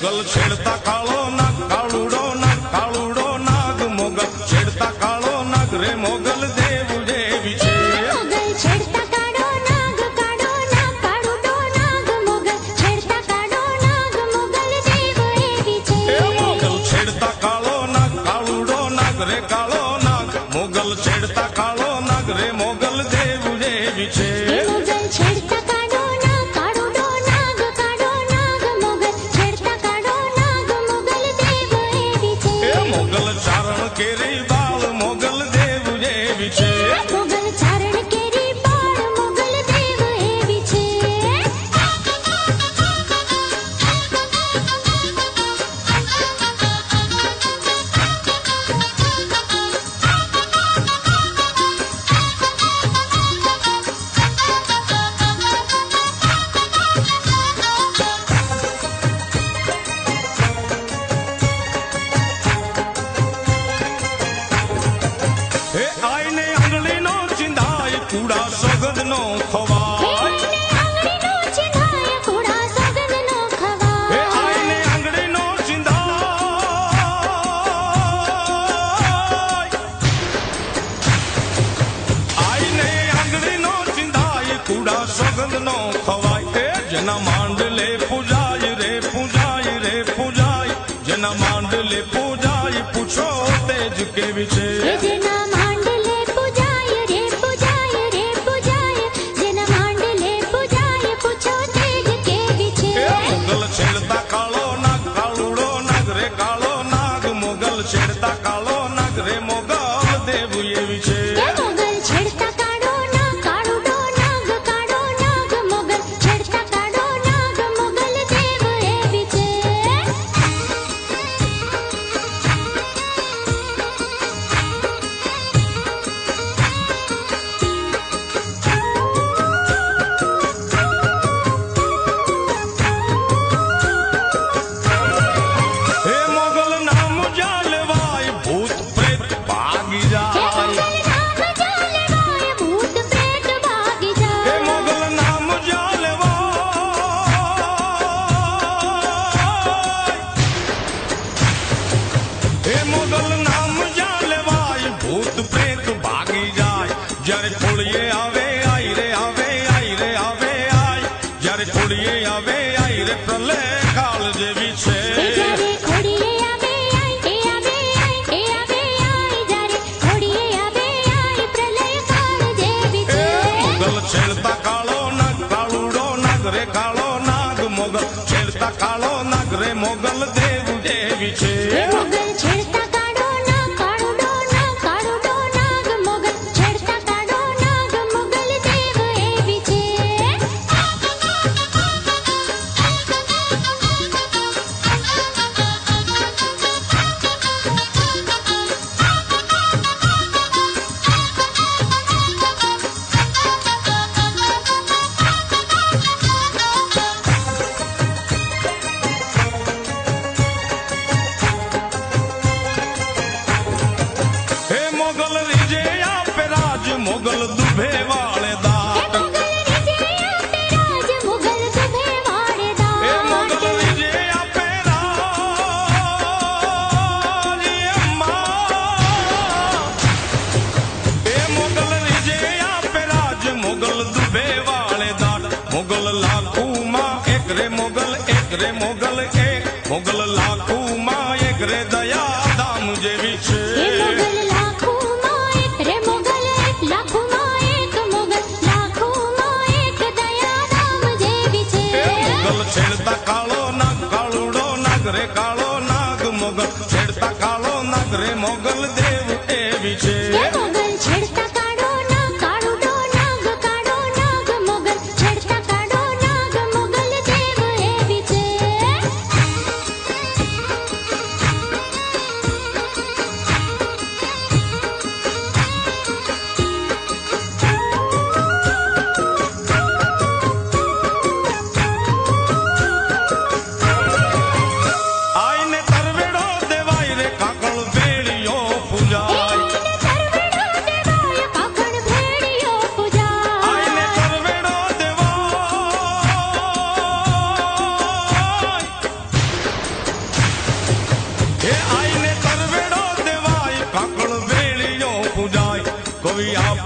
મોગલ છેડતા કાળો નાગ કાળુડો નાગ કાળુડો નાગ મોગલ છેડતા કાળો નાગ રે મોગલ દેવ દેવી છે. મોગલ છેડતા કાળો નાગ કાળુડો નાગ રે કુડા સગન નો ખવાય. સગન નો ખવાય. જેના માંડલે પૂજાય રે પૂજાય રે પૂજાય. જેના માંડલે પૂજાય પૂછો તેજ કેવી છે. Get ಬೇಕಾಳ મોગલ દુબે વાળે દાટ મોગલ લાખુમાં એક રે મોગલ એક રે મોગલ એ મોગલ લાખુમાં એક રે દયા દામ જેવી છે છેડતા કોઈ આપ